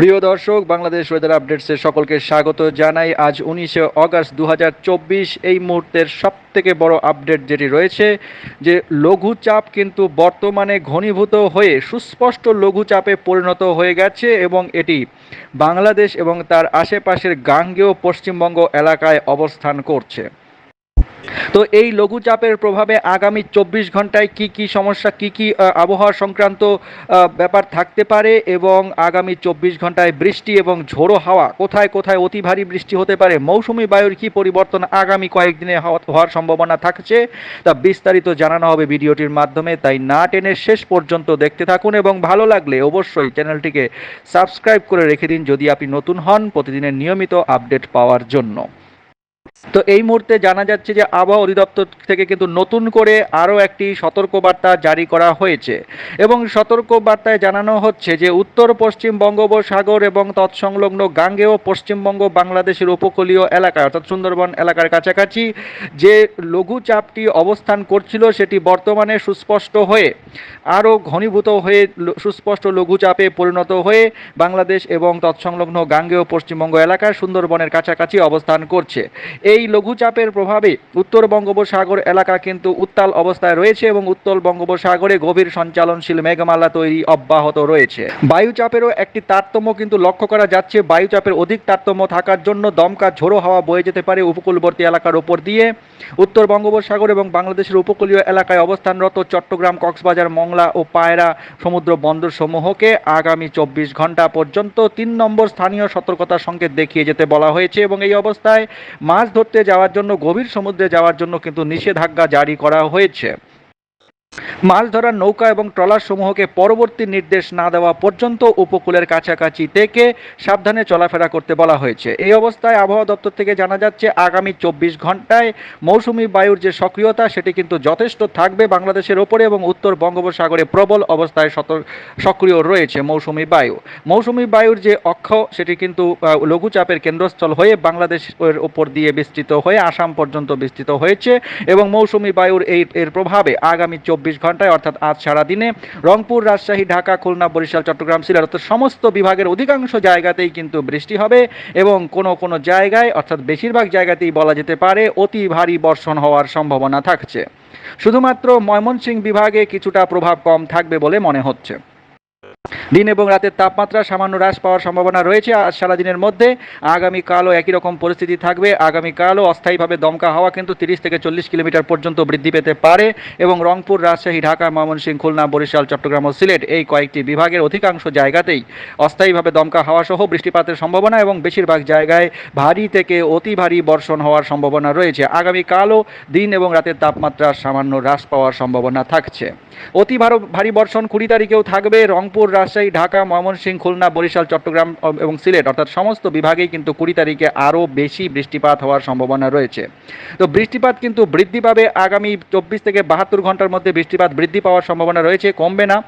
প্রিয় দর্শক, বাংলাদেশ ওয়েদার আপডেটসে সকলকে স্বাগত জানাই। আজ উনিশে অগস্ট দু এই মুহূর্তের সব থেকে বড় আপডেট যেটি রয়েছে, যে লঘুচাপ কিন্তু বর্তমানে ঘনীভূত হয়ে সুস্পষ্ট লঘুচাপে পরিণত হয়ে গেছে এবং এটি বাংলাদেশ এবং তার আশেপাশের গাঙ্গেয় পশ্চিমবঙ্গ এলাকায় অবস্থান করছে। তো এই লঘুচাপের প্রভাবে আগামী চব্বিশ ঘন্টায় কি কি সমস্যা, কি কি আবহাওয়া সংক্রান্ত ব্যাপার থাকতে পারে এবং আগামী চব্বিশ ঘন্টায় বৃষ্টি এবং ঝোড়ো হাওয়া কোথায় কোথায় অতি ভারী বৃষ্টি হতে পারে, মৌসুমি বায়ুর কি পরিবর্তন আগামী কয়েকদিনে হওয়া- হওয়ার সম্ভাবনা থাকছে তা বিস্তারিত জানানো হবে ভিডিওটির মাধ্যমে। তাই না টেনে শেষ পর্যন্ত দেখতে থাকুন এবং ভালো লাগলে অবশ্যই চ্যানেলটিকে সাবস্ক্রাইব করে রেখে দিন যদি আপনি নতুন হন প্রতিদিনের নিয়মিত আপডেট পাওয়ার জন্য। তো এই মুহূর্তে জানা যাচ্ছে যে আবহাওয়া অধিদপ্তর থেকে কিন্তু নতুন করে আরও একটি সতর্কবার্তা জারি করা হয়েছে। এবং সতর্কবার্তায় জানানো হচ্ছে যে উত্তর, পশ্চিম বঙ্গোপসাগর এবং তৎসংলগ্ন গাঙ্গেয় পশ্চিমবঙ্গ বাংলাদেশের উপকূলীয় এলাকা অর্থাৎ সুন্দরবন এলাকার কাছাকাছি যে লঘুচাপটি অবস্থান করছিল সেটি বর্তমানে সুস্পষ্ট হয়ে, আরও ঘনীভূত হয়ে সুস্পষ্ট লঘুচাপে পরিণত হয়ে বাংলাদেশ এবং তৎসংলগ্ন গাঙ্গেয় পশ্চিমবঙ্গ এলাকার সুন্দরবনের কাছাকাছি অবস্থান করছে। এই লঘুচাপের প্রভাবে উত্তর বঙ্গোপসাগর এলাকা কিন্তু উত্তাল অবস্থায় রয়েছে এবং উত্তর বঙ্গোপসাগরে গভীর সঞ্চালনশীল মেঘমালা তৈরি অব্যাহত রয়েছে। বায়ুচাপেরও একটি তারতম্য কিন্তু লক্ষ্য করা যাচ্ছে। বায়ুচাপের অধিক তারতম্য থাকার জন্য দমকা ঝোড়ো হাওয়া বয়ে যেতে পারে উপকূলবর্তী এলাকার ওপর দিয়ে। উত্তর বঙ্গোপসাগর এবং বাংলাদেশের উপকূলীয় এলাকায় অবস্থানরত চট্টগ্রাম, কক্সবাজার, মংলা ও পায়রা সমুদ্র বন্দর সমূহকে আগামী চব্বিশ ঘণ্টা পর্যন্ত তিন নম্বর স্থানীয় সতর্কতা সংকেত দেখিয়ে যেতে বলা হয়েছে এবং এই অবস্থায় মাছ ধরতে যাওয়ার জন্য গভীর সমুদ্রে যাওয়ার জন্য কিন্তু নিষেধাজ্ঞা জারি করা হয়েছে। মাছ ধরার নৌকা এবং ট্রলার সমূহকে পরবর্তী নির্দেশ না দেওয়া পর্যন্ত উপকূলের কাছাকাছি থেকে সাবধানে চলাফেরা করতে বলা হয়েছে। এই অবস্থায় আবহাওয়া দপ্তর থেকে জানা যাচ্ছে, আগামী চব্বিশ ঘন্টায় মৌসুমি বায়ুর যে সক্রিয়তা, সেটি কিন্তু যথেষ্ট থাকবে বাংলাদেশের ওপরে এবং উত্তর বঙ্গোপসাগরে প্রবল অবস্থায় সক্রিয় রয়েছে মৌসুমি বায়ু। মৌসুমি বায়ুর যে অক্ষ, সেটি কিন্তু লঘুচাপের কেন্দ্রস্থল হয়ে বাংলাদেশের ওপর দিয়ে বিস্তৃত হয়ে আসাম পর্যন্ত বিস্তৃত হয়েছে এবং মৌসুমি বায়ুর এই, এর প্রভাবে আগামী চব্বিশ ঘন্টায়, অর্থাৎ আজ সারাদিনে, রংপুর, রাজশাহী, ঢাকা, খুলনা, বরিশাল, চট্টগ্রাম, সিলেট, অর্থাৎ সমস্ত বিভাগের অধিকাংশ জায়গাতেই কিন্তু বৃষ্টি হবে এবং কোনো কোনো জায়গায়, অর্থাৎ বেশিরভাগ জায়গাতেই বলা যেতে পারে, অতি ভারী বর্ষণ হওয়ার সম্ভাবনা থাকছে। শুধুমাত্র ময়মনসিংহ বিভাগে কিছুটা প্রভাব কম থাকবে বলে মনে হচ্ছে। দিন এবং রাতের তাপমাত্রা, সামান্য হ্রাস পাওয়ার সম্ভাবনা রয়েছে। আজ সারাদিনের মধ্যে আগামীকালও একই রকম পরিস্থিতি থাকবে। আগামীকালও অস্থায়ীভাবে দমকা হাওয়া কিন্তু তিরিশ থেকে চল্লিশ কিলোমিটার পর্যন্ত বৃদ্ধি পেতে পারে এবং রংপুর, রাজশাহী, ঢাকা, ময়মনসিংহ, খুলনা, বরিশাল, চট্টগ্রাম ও সিলেট এই কয়েকটি বিভাগের অধিকাংশ জায়গাতেই অস্থায়ীভাবে দমকা হাওয়া সহ বৃষ্টিপাতের সম্ভাবনা এবং বেশিরভাগ জায়গায় ভারী থেকে অতি ভারী বর্ষণ হওয়ার সম্ভাবনা রয়েছে। আগামীকালও দিন এবং রাতের তাপমাত্রা সামান্য হ্রাস পাওয়ার সম্ভাবনা থাকছে। অতি ভারী বর্ষণ কুড়ি তারিখেও থাকবে। রংপুর, রাজশাহী ঢাকা, ময়মনসিংহ, খুলনা, বরিশাল, চট্টগ্রাম এবং সিলেট অর্থাৎ সমস্ত বিভাগেই কিন্তু কুড়ি তারিখে আরও বেশি বৃষ্টিপাত হওয়ার সম্ভাবনা রয়েছে। তো বৃষ্টিপাত কিন্তু বৃদ্ধি পাবে আগামী চব্বিশ থেকে বাহাত্তর ঘণ্টার মধ্যে বৃষ্টিপাত বৃদ্ধি পাওয়ার সম্ভাবনা রয়েছে। কমবে না।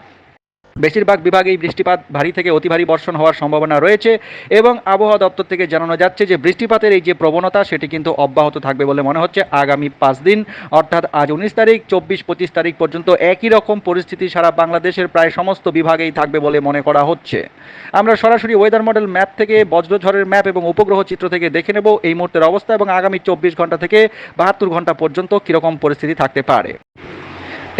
বেশিরভাগ বিভাগেই বৃষ্টিপাত ভারী থেকে অতি ভারী বর্ষণ হওয়ার সম্ভাবনা রয়েছে এবং আবহাওয়া দপ্তর থেকে জানানো যাচ্ছে যে বৃষ্টিপাতের এই যে প্রবণতা, সেটি কিন্তু অব্যাহত থাকবে বলে মনে হচ্ছে আগামী পাঁচ দিন। অর্থাৎ আজ উনিশ তারিখ, চব্বিশ পঁচিশ তারিখ পর্যন্ত একই রকম পরিস্থিতি সারা বাংলাদেশের প্রায় সমস্ত বিভাগেই থাকবে বলে মনে করা হচ্ছে। আমরা সরাসরি ওয়েদার মডেল ম্যাপ থেকে, বজ্রঝড়ের ম্যাপ এবং উপগ্রহ চিত্র থেকে দেখে নেব এই মুহূর্তের অবস্থা এবং আগামী চব্বিশ ঘণ্টা থেকে বাহাত্তর ঘণ্টা পর্যন্ত কীরকম পরিস্থিতি থাকতে পারে।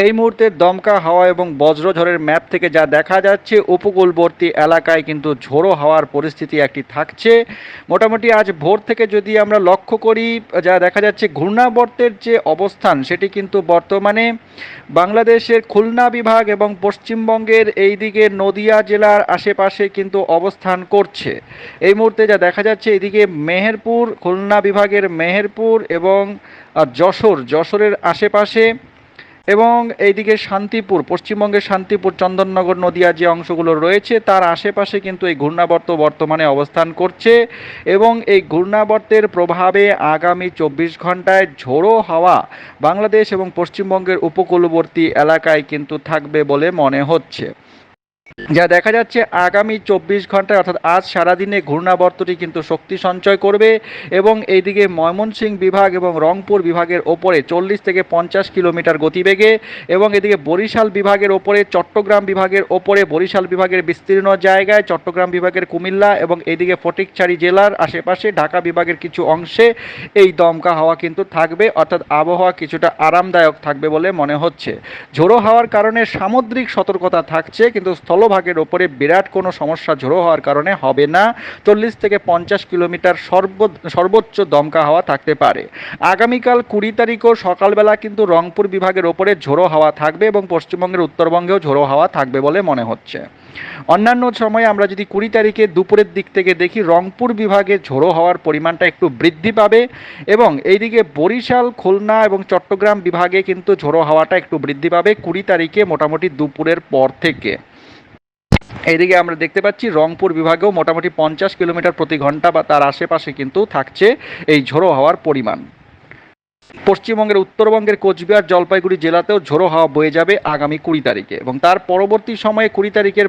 এই মুহূর্তে দমকা হাওয়া এবং বজ্রঝড়ের ম্যাপ থেকে যা দেখা যাচ্ছে, উপকূলবর্তী এলাকায় কিন্তু ঝোড়ো হাওয়ার পরিস্থিতি একটি থাকছে। মোটামুটি আজ ভোর থেকে যদি আমরা লক্ষ্য করি, যা দেখা যাচ্ছে ঘূর্ণাবর্তের যে অবস্থান, সেটি কিন্তু বর্তমানে বাংলাদেশের খুলনা বিভাগ এবং পশ্চিমবঙ্গের এই দিকে নদিয়া জেলার আশেপাশে কিন্তু অবস্থান করছে। এই মুহূর্তে যা দেখা যাচ্ছে, এদিকে মেহেরপুর, খুলনা বিভাগের মেহেরপুর এবং যশোর, যশোরের আশেপাশে এবং এইদিকে শান্তিপুর পশ্চিমবঙ্গের শান্তিপুর, চন্দননগর, নদীয়া যে অংশগুলো রয়েছে, তার আশেপাশে কিন্তু এই ঘূর্ণাবর্ত বর্তমানে অবস্থান করছে এবং এই ঘূর্ণাবর্তের প্রভাবে আগামী চব্বিশ ঘন্টায় ঝোড়ো হাওয়া বাংলাদেশ এবং পশ্চিমবঙ্গের উপকূলবর্তী এলাকায় কিন্তু থাকবে বলে মনে হচ্ছে। যা দেখা যাচ্ছে আগামী চব্বিশ ঘন্টায়, অর্থাৎ আজ সারাদিনে ঘূর্ণাবর্তটি কিন্তু শক্তি সঞ্চয় করবে এবং এইদিকে ময়মনসিংহ বিভাগ এবং রংপুর বিভাগের ওপরে চল্লিশ থেকে পঞ্চাশ কিলোমিটার গতিবেগে এবং এদিকে বরিশাল বিভাগের ওপরে, চট্টগ্রাম বিভাগের ওপরে, বরিশাল বিভাগের বিস্তীর্ণ জায়গায়, চট্টগ্রাম বিভাগের কুমিল্লা এবং এদিকে ফটিকছড়ি জেলার আশেপাশে ঢাকা বিভাগের কিছু অংশে এই দমকা হাওয়া কিন্তু থাকবে, অর্থাৎ আবহাওয়া কিছুটা আরামদায়ক থাকবে বলে মনে হচ্ছে। ঝোড়ো হাওয়ার কারণে সামুদ্রিক সতর্কতা থাকছে, কিন্তু স্থলভাগের ওপরে বিরাট কোনো সমস্যা ঝোড়ো হওয়ার কারণে হবে না। চল্লিশ থেকে পঞ্চাশ কিলোমিটার সর্ব সর্বোচ্চ দমকা হাওয়া থাকতে পারে। আগামীকাল কুড়ি তারিখও সকালবেলা কিন্তু রংপুর বিভাগের ওপরে ঝোড়ো হাওয়া থাকবে এবং পশ্চিমবঙ্গের উত্তরবঙ্গেও ঝোড়ো হাওয়া থাকবে বলে মনে হচ্ছে। অন্যান্য সময়ে আমরা যদি কুড়ি তারিখে দুপুরের দিক থেকে দেখি, রংপুর বিভাগে ঝোড়ো হওয়ার পরিমাণটা একটু বৃদ্ধি পাবে এবং এইদিকে বরিশাল, খুলনা এবং চট্টগ্রাম বিভাগে কিন্তু ঝোড়ো হাওয়াটা একটু বৃদ্ধি পাবে কুড়ি তারিখে মোটামুটি দুপুরের পর থেকে। এইদিকে আমরা দেখতে পাচ্ছি রংপুর বিভাগেও মোটামুটি পঞ্চাশ কিলোমিটার প্রতি ঘণ্টা বা তার আশেপাশে কিন্তু থাকছে এই ঝোড়ো হওয়ার পরিমাণ। পশ্চিমবঙ্গের উত্তরবঙ্গের কোচবিহার জলপাইগুড়ি জেলাতেও ঝোড়ো হাওয়া বয়ে যাবে আগামী কুড়ি তারিখে এবং তার পরবর্তী সময়ে কুড়ি তারিখের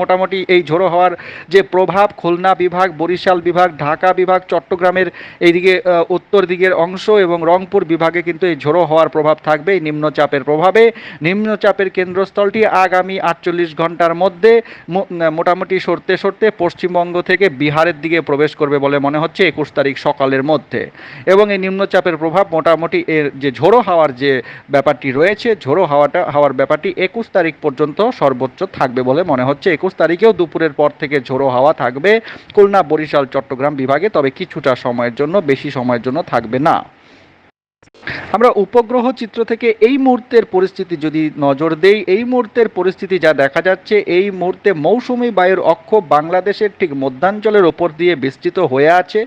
মোটামুটি এই ঝোড়ো হওয়ার যে প্রভাব খুলনা বিভাগ, বরিশাল বিভাগ, ঢাকা বিভাগ, চট্টগ্রামের এইদিকে উত্তর দিকের অংশ এবং রংপুর বিভাগে কিন্তু এই ঝোড়ো হওয়ার প্রভাব থাকবে। এই নিম্নচাপের প্রভাবে নিম্নচাপের কেন্দ্রস্থলটি আগামী আটচল্লিশ ঘণ্টার মধ্যে মোটামুটি সরতে সরতে পশ্চিমবঙ্গ থেকে বিহারের দিকে প্রবেশ করবে বলে মনে হচ্ছে একুশ তারিখ সকালের মধ্যে। এবং এই নিম্নচাপের প্রভাব মোটামুটি এর যে ঝোড়ো হাওয়ার যে ব্যাপারটি রয়েছে, ঝোড়ো হাওয়াটা, হাওয়ার ব্যাপারটি একুশ তারিখ পর্যন্ত সর্বোচ্চ থাকবে বলে মনে হচ্ছে। একুশ তারিখেও দুপুরের পর থেকে ঝোড়ো হাওয়া থাকবে। খুলনা, বরিশাল, চট্টগ্রাম বিভাগে তবে কিছুটা সময়ের জন্য, বেশি সময়ের জন্য থাকবে না। আমরা উপগ্রহ চিত্র থেকে এই মুহূর্তের পরিস্থিতি যদি নজর দেই, এই মুহূর্তের পরিস্থিতি যা দেখা যাচ্ছে, এই মুহূর্তে মৌসুমি বায়ুর অক্ষ বাংলাদেশের ঠিক মধ্যাঞ্চলের ওপর দিয়ে বিস্তৃত হয়ে আছে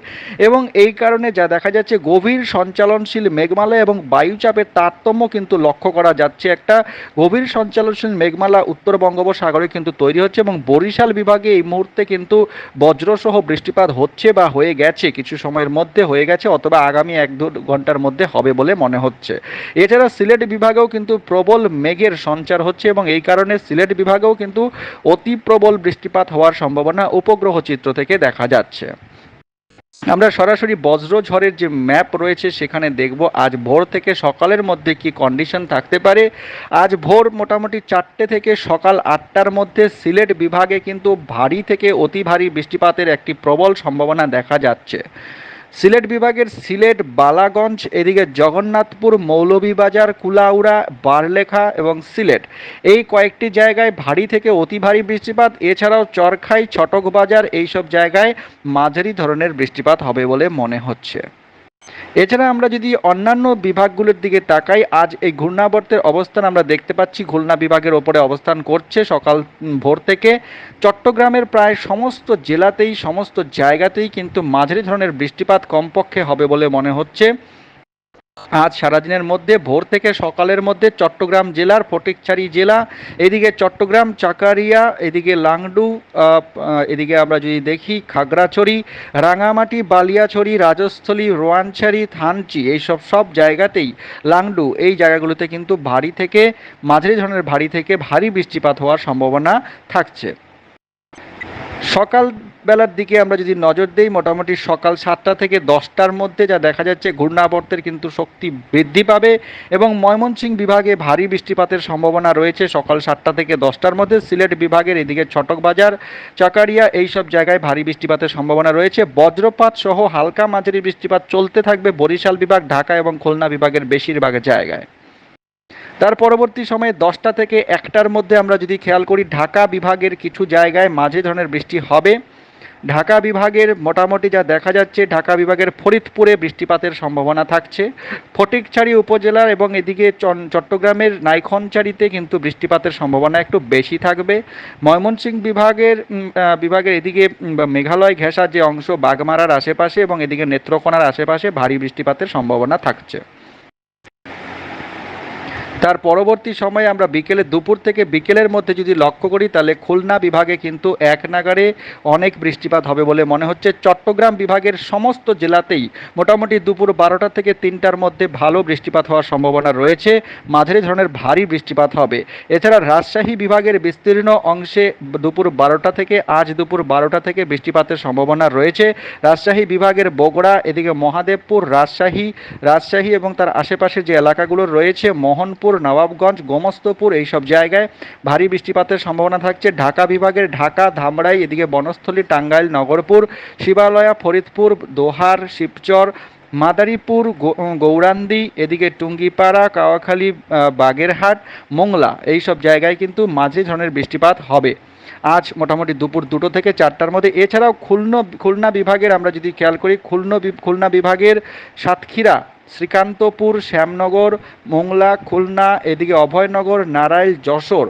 এবং এই কারণে যা দেখা যাচ্ছে, গভীর সঞ্চালনশীল মেঘমালা এবং বায়ুচাপের তারতম্য কিন্তু লক্ষ্য করা যাচ্ছে। একটা গভীর সঞ্চালনশীল মেঘমালা উত্তর বঙ্গোপসাগরে কিন্তু তৈরি হচ্ছে এবং বরিশাল বিভাগে এই মুহূর্তে কিন্তু বজ্রসহ বৃষ্টিপাত হচ্ছে বা হয়ে গেছে, কিছু সময়ের মধ্যে হয়ে গেছে অথবা আগামী এক দু, ঘণ্টার মধ্যে হবে। বলে মনে হচ্ছে। এছাড়া সিলেট বিভাগেও কিন্তু প্রবল মেঘের সঞ্চার হচ্ছে এবং এই কারণে সিলেট বিভাগেও কিন্তু অতি প্রবল বৃষ্টিপাত হওয়ার সম্ভাবনা উপগ্রহ চিত্র থেকে দেখা যাচ্ছে। আমরা সরাসরি বজ্র ঝড়ের যে ম্যাপ রয়েছে সেখানে দেখব আজ ভোর থেকে সকালের মধ্যে কি কন্ডিশন থাকতে পারে। আজ ভোর মোটামুটি চারটে থেকে সকাল আটটার মধ্যে সিলেট বিভাগে কিন্তু ভারী থেকে অতি ভারী বৃষ্টিপাতের একটি প্রবল সম্ভাবনা দেখা যাচ্ছে। সিলেট বিভাগের সিলেট বালাগঞ্জ, এদিকে জগন্নাথপুর, মৌলভীবাজার, কুলাউড়া, বারলেখা এবং সিলেট। এই কয়েকটি জায়গায় ভারী থেকে অতি ভারী বৃষ্টিপাত। এছাড়াও চরখাই ছটক বাজার এইসব জায়গায় মাঝারি ধরনের বৃষ্টিপাত হবে বলে মনে হচ্ছে। এছাড়া আমরা যদি অন্যান্য বিভাগগুলোর দিকে তাকাই, আজ এই ঘূর্ণাবর্তের অবস্থান আমরা দেখতে পাচ্ছি। খুলনা বিভাগের ওপরে অবস্থান করছে সকাল ভোর থেকে। চট্টগ্রামের প্রায় সমস্ত জেলাতেই, সমস্ত জায়গাতেই কিন্তু মাঝারি ধরনের বৃষ্টিপাত কমপক্ষে হবে বলে মনে হচ্ছে। আজ সারাদিনের মধ্যে ভোর থেকে সকালের মধ্যে চট্টগ্রাম জেলার ফটিকছড়ি জেলা, এদিকে চট্টগ্রাম, চাকারিয়া, এদিকে লাংডু এদিকে আমরা যদি দেখি খাগড়াছড়ি, রাঙামাটি, বালিয়াছড়ি, রাজস্থলী, রোয়ানছড়ি, থানচি, এইসব সব জায়গাতেই লাংডু এই জায়গাগুলোতে কিন্তু ভারী থেকে, মাঝারি ধরনের ভারী থেকে ভারী বৃষ্টিপাত হওয়ার সম্ভাবনা থাকছে। সকাল বেলার দিকে আমরা যদি নজর দিই, মোটামুটি সকাল সাতটা থেকে দশটার মধ্যে যা দেখা যাচ্ছে ঘূর্ণাবর্তের কিন্তু শক্তি বৃদ্ধি পাবে এবং ময়মনসিংহ বিভাগে ভারী বৃষ্টিপাতের সম্ভাবনা রয়েছে সকাল সাতটা থেকে দশটার মধ্যে। সিলেট বিভাগের এদিকে ছটকবাজার চাকারিয়া এইসব জায়গায় ভারী বৃষ্টিপাতের সম্ভাবনা রয়েছে। বজ্রপাত সহ হালকা মাঝারি বৃষ্টিপাত চলতে থাকবে বরিশাল বিভাগ, ঢাকা এবং খুলনা বিভাগের বেশিরভাগ জায়গায়। তার পরবর্তী সময়ে দশটা থেকে একটার মধ্যে আমরা যদি খেয়াল করি, ঢাকা বিভাগের কিছু জায়গায় মাঝে ধরনের বৃষ্টি হবে। ঢাকা বিভাগের মোটামুটি যা দেখা যাচ্ছে, ঢাকা বিভাগের ফরিদপুরে বৃষ্টিপাতের সম্ভাবনা থাকছে। ফটিকছড়ি উপজেলার এবং এদিকে চট্টগ্রামের নাইখনচারিতে কিন্তু বৃষ্টিপাতের সম্ভাবনা একটু বেশি থাকবে। ময়মনসিংহ বিভাগের বিভাগের এদিকে মেঘালয় ঘেঁষা যে অংশ, বাগমারার আশেপাশে এবং এদিকে নেত্রকোনার আশেপাশে ভারী বৃষ্টিপাতের সম্ভাবনা থাকছে। তার পরবর্তী সময়ে আমরা বিকেলে দুপুর থেকে বিকেলের মধ্যে যদি লক্ষ্য করি, তাহলে খুলনা বিভাগে কিন্তু এক নাগারে অনেক বৃষ্টিপাত হবে বলে মনে হচ্ছে। চট্টগ্রাম বিভাগের সমস্ত জেলাতেই মোটামুটি দুপুর বারোটা থেকে তিনটার মধ্যে ভালো বৃষ্টিপাত হওয়ার সম্ভাবনা রয়েছে। মাঝারি ধরনের ভারী বৃষ্টিপাত হবে। এছাড়া রাজশাহী বিভাগের বিস্তীর্ণ অংশে দুপুর বারোটা থেকে আজ দুপুর বারোটা থেকে বৃষ্টিপাতের সম্ভাবনা রয়েছে। রাজশাহী বিভাগের বগুড়া, এদিকে মহাদেবপুর, রাজশাহী রাজশাহী এবং তার আশেপাশের যে এলাকাগুলো রয়েছে, মোহনপুর নবাবগঞ্জ, গোমস্তপুর এইসব জায়গায় ভারী বৃষ্টিপাতের সম্ভাবনা থাকছে। ঢাকা বিভাগের ঢাকা, ধামরাই, এদিকে বনস্থলী, টাঙ্গাইল, নগরপুর, শিবালয়া, ফরিদপুর, দোহার, শিবচর, মাদারীপুর গৌরান্দি, এদিকে টুঙ্গিপাড়া, কাওয়াখালী বাগেরহাট, মোংলা এইসব জায়গায় কিন্তু মাঝে ধরনের বৃষ্টিপাত হবে। আজ মোটামুটি দুপুর দুটো থেকে চারটার মধ্যে। এছাড়াও খুলনা খুলনা বিভাগের আমরা যদি খেয়াল করি, খুলনা খুলনা বিভাগের সাতক্ষীরা শ্রীকান্তপুর, শ্যামনগর, মোংলা, খুলনা, এদিকে অভয়নগর নারাইল যশোর,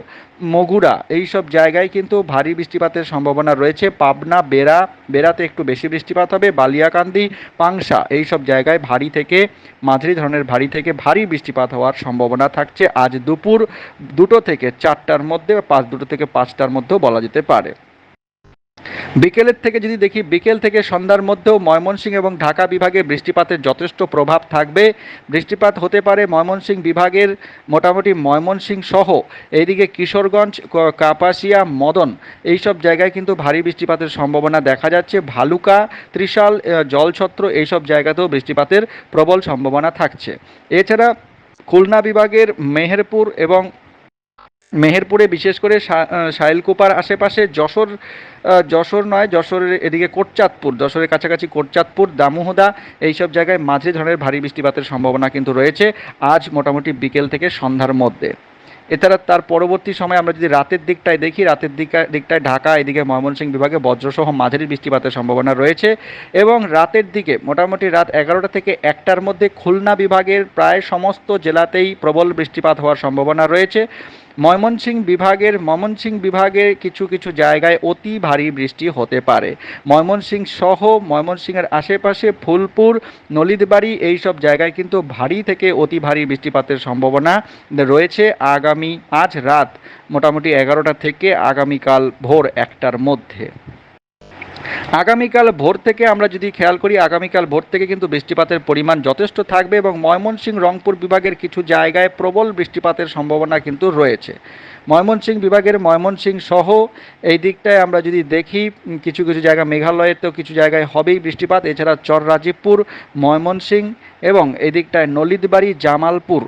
মগুরা এই সব জায়গায় কিন্তু ভারী বৃষ্টিপাতের সম্ভাবনা রয়েছে। পাবনা, বেড়া, বেড়াতে একটু বেশি বৃষ্টিপাত হবে। বালিয়াকান্দি, পাংশা এই সব জায়গায় ভারী থেকে, মাঝারি ধরনের ভারী থেকে ভারী বৃষ্টিপাত হওয়ার সম্ভাবনা থাকছে। আজ দুপুর দুটো থেকে চারটার মধ্যে পাঁচ দুটো থেকে পাঁচটার মধ্যেও বলা যেতে পারে। বিকেলের থেকে যদি দেখি, বিকেল থেকে সন্ধ্যার মধ্যেও ময়মনসিংহ এবং ঢাকা বিভাগে বৃষ্টিপাতের যথেষ্ট প্রভাব থাকবে। বৃষ্টিপাত হতে পারে ময়মনসিংহ বিভাগের মোটামুটি ময়মনসিংহ সহ। এইদিকে কিশোরগঞ্জ কাপাসিয়া, মদন এইসব জায়গায় কিন্তু ভারী বৃষ্টিপাতের সম্ভাবনা দেখা যাচ্ছে। ভালুকা, ত্রিশাল জলছত্র এইসব জায়গাতেও বৃষ্টিপাতের প্রবল সম্ভাবনা থাকছে। এছাড়া খুলনা বিভাগের মেহেরপুর এবং মেহেরপুরে বিশেষ করে সা- শাইলকুপার আশেপাশে যশোর যশোর নয়, যশোরের এদিকে কোটচাঁদপুর, যশোরের কাছাকাছি কোটচাঁদপুর, দামোহদা, এইসব জায়গায় মাঝে ধরনের ভারী বৃষ্টিপাতের সম্ভাবনা কিন্তু রয়েছে। আজ মোটামুটি বিকেল থেকে সন্ধ্যার মধ্যে। এছাড়া তার পরবর্তী সময় আমরা যদি রাতের দিকটায় দেখি, রাতের দিকা, দিকটায় ঢাকা, এদিকে ময়মনসিংহ বিভাগে বজ্রসহ মাঝারি বৃষ্টিপাতের সম্ভাবনা রয়েছে এবং রাতের দিকে মোটামুটি রাত এগারোটা থেকে একটার মধ্যে খুলনা বিভাগের প্রায় সমস্ত জেলাতেই প্রবল বৃষ্টিপাত হওয়ার সম্ভাবনা রয়েছে। ময়মনসিংহ বিভাগের ময়মনসিংহ বিভাগের কিছু কিছু জায়গায় অতি ভারী বৃষ্টি হতে পারে। ময়মনসিংহ সহ ময়মনসিংহের আশেপাশে ফুলপুর, নলিতবাড়ি এই সব জায়গায় কিন্তু ভারী থেকে অতি ভারী বৃষ্টিপাতের সম্ভাবনা রয়েছে আগামী, আজ রাত মোটামুটি এগারোটা থেকে আগামীকাল ভোর একটার মধ্যে। আগামীকাল ভোর থেকে আমরা যদি খেয়াল করি, আগামীকাল ভোর থেকে কিন্তু বৃষ্টিপাতের পরিমাণ যথেষ্ট থাকবে এবং ময়মনসিংহ রংপুর বিভাগের কিছু জায়গায় প্রবল বৃষ্টিপাতের সম্ভাবনা কিন্তু রয়েছে। ময়মনসিংহ বিভাগের ময়মনসিংহ সহ এই দিকটায় আমরা যদি দেখি কিছু কিছু জায়গা মেঘালয়ের তো কিছু জায়গায় হবেই বৃষ্টিপাত, এছাড়া চর রাজীবপুর ময়মনসিংহ এবং এই দিকটায় নলিতবাড়ি, জামালপুর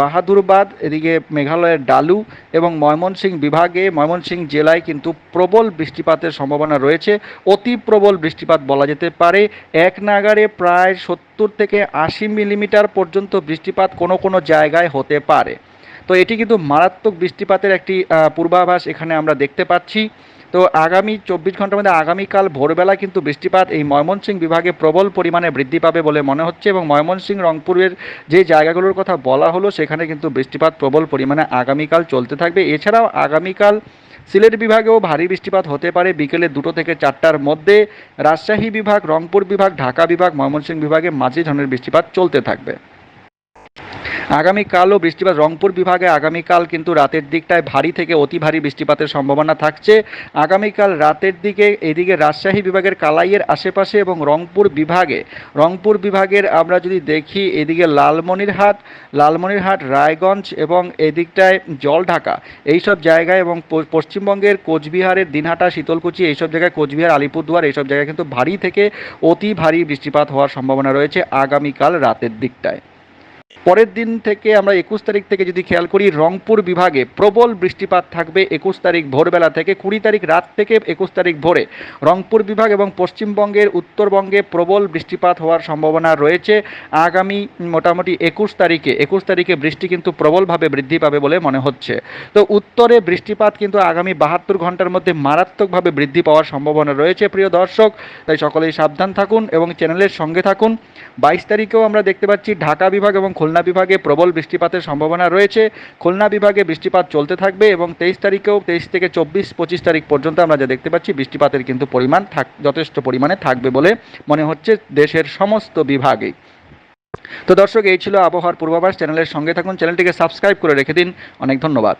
বাহাদুরবাদ, এদিকে মেঘালয়ের ডালু এবং ময়মনসিংহ বিভাগে ময়মনসিংহ জেলায় কিন্তু প্রবল বৃষ্টিপাতের সম্ভাবনা রয়েছে, অতি প্রবল বৃষ্টিপাত বলা যেতে পারে। এক নাগারে প্রায় সত্তর থেকে আশি মিলিমিটার পর্যন্ত বৃষ্টিপাত কোনো কোনো জায়গায় হতে পারে। তো এটি কিন্তু মারাত্মক বৃষ্টিপাতের একটি পূর্বাভাস এখানে আমরা দেখতে পাচ্ছি। তো আগামী চব্বিশ ঘণ্টার মধ্যে আগামীকাল ভোরবেলা কিন্তু বৃষ্টিপাত এই ময়মনসিংহ বিভাগে প্রবল পরিমাণে বৃদ্ধি পাবে বলে মনে হচ্ছে এবং ময়মনসিংহ, রংপুরের যে জায়গাগুলোর কথা বলা হলো, সেখানে কিন্তু বৃষ্টিপাত প্রবল পরিমাণে আগামীকাল চলতে থাকবে। এছাড়াও আগামীকাল সিলেট বিভাগেও ভারী বৃষ্টিপাত হতে পারে বিকেলে দুটো থেকে চারটার মধ্যে। রাজশাহী বিভাগ, রংপুর বিভাগ, ঢাকা বিভাগ, ময়মনসিংহ বিভাগে মাঝে ধরনের বৃষ্টিপাত চলতে থাকবে। আগামীকালও বৃষ্টিপাত রংপুর বিভাগে, আগামীকাল কিন্তু রাতের দিকটায় ভারী থেকে অতি ভারী বৃষ্টিপাতের সম্ভাবনা থাকছে। আগামীকাল রাতের দিকে এদিকে রাজশাহী বিভাগের কালাইয়ের আশেপাশে এবং রংপুর বিভাগে, রংপুর বিভাগের আমরা যদি দেখি, এদিকে লালমনিরহাট লালমনিরহাট, রায়গঞ্জ এবং এদিকটায় জলঢাকা। এইসব জায়গায় এবং পশ্চিমবঙ্গের কোচবিহারের দিনহাটা, শীতলকুচি, এইসব জায়গায় কোচবিহার, আলিপুরদুয়ার এইসব জায়গায় কিন্তু ভারী থেকে অতি ভারী বৃষ্টিপাত হওয়ার সম্ভাবনা রয়েছে আগামীকাল রাতের দিকটায়। পরের দিন থেকে আমরা একুশ তারিখ থেকে যদি খেয়াল করি, রংপুর বিভাগে প্রবল বৃষ্টিপাত থাকবে একুশ তারিখ ভোরবেলা থেকে, কুড়ি তারিখ রাত থেকে একুশ তারিখ ভোরে। রংপুর বিভাগ এবং পশ্চিমবঙ্গের উত্তরবঙ্গে প্রবল বৃষ্টিপাত হওয়ার সম্ভাবনা রয়েছে। আগামী মোটামুটি একুশ তারিখে একুশ তারিখে বৃষ্টি কিন্তু প্রবলভাবে বৃদ্ধি পাবে বলে মনে হচ্ছে। তো উত্তরে বৃষ্টিপাত কিন্তু আগামী বাহাত্তর ঘণ্টার মধ্যে মারাত্মকভাবে বৃদ্ধি পাওয়ার সম্ভাবনা রয়েছে, প্রিয় দর্শক। তাই সকলেই সাবধান থাকুন এবং চ্যানেলের সঙ্গে থাকুন। বাইশ তারিখেও আমরা দেখতে পাচ্ছি ঢাকা বিভাগ এবং খুলনা বিভাগে প্রবল বৃষ্টিপাতের সম্ভাবনা রয়েছে। খুলনা বিভাগে বৃষ্টিপাত চলতে থাকবে এবং তেইশ তারিখেও তেইশ থেকে চব্বিশ, পঁচিশ তারিখ পর্যন্ত আমরা যা দেখতে পাচ্ছি, বৃষ্টিপাতের কিন্তু পরিমাণ থাক যথেষ্ট পরিমাণে থাকবে বলে মনে হচ্ছে দেশের সমস্ত বিভাগে। তো দর্শক, এই ছিল আবহাওয়ার পূর্বাভাস। চ্যানেলের সঙ্গে থাকুন, চ্যানেলটিকে সাবস্ক্রাইব করে রেখে দিন। অনেক ধন্যবাদ।